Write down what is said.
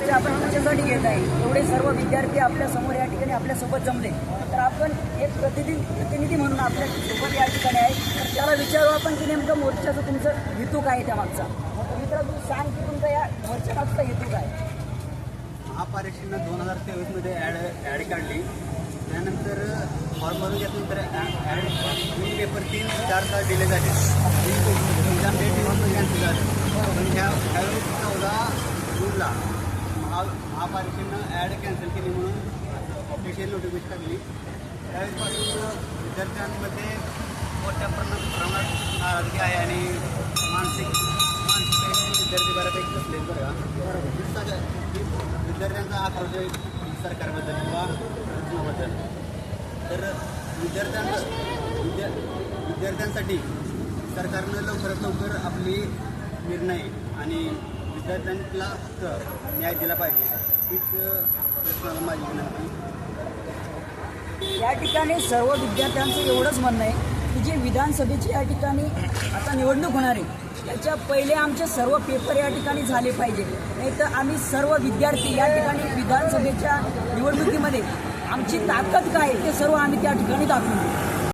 तरी आपण कशासाठी घेत आहे. एवढे सर्व विद्यार्थी आपल्यासमोर या ठिकाणी आपल्यासोबत जमले. तर आपण एक प्रतिनिधी प्रतिनिधी म्हणून आपल्यासोबत या ठिकाणी आहे. तर त्याला विचारू आपण की नेमकं मोर्चाचं तुमचं हेतू काय आहे त्या मागचा? मित्र तू सांग की तुमचा या मोर्चा मागचा हेतू काय महापरीक्षेनं दोन हजार तेवीसमध्ये ॲड ॲड काढली. त्यानंतर फॉर्म भरून घेतल्यानंतर ॲड तीन पेपर तीन चार तास दिले झाले एक्झाम डेट कॅन्सल झाले पण ह्या महा ॲड कॅन्सल केली म्हणून ऑफिशियल नोटिफिकेशन टाकली. त्यावेळेसपासून विद्यार्थ्यांमध्ये मोठ्या प्रमाणात प्रमाणात नाराजगी आहे आणि मानसिक मानसिक विद्यार्थी बऱ्यापैकी बसले बरं का विद्यार्थ्यांचा आक्रोश आहे सरकारबद्दल किंवा प्रशासनाबद्दल तर विद्यार्थ्यांना विद्या विद्यार्थ्यांसाठी सरकारनं लवकरात लवकर आपली निर्णय आणि विद्यार्थ्यांना हक्क न्याय दिला पाहिजे. हीच प्रश्नाला माझी विनंती. या ठिकाणी सर्व विद्यार्थ्यांचं एवढंच म्हणणं आहे की जी विधानसभेची या ठिकाणी आता निवडणूक होणार आहे त्याच्या पहिले आमचे सर्व पेपर या ठिकाणी झाले पाहिजे. नाही तर आम्ही सर्व विद्यार्थी या ठिकाणी विधानसभेच्या निवडणुकीमध्ये आमची ताकद काय आहे ते सर्व आम्ही त्या ठिकाणी दाखवू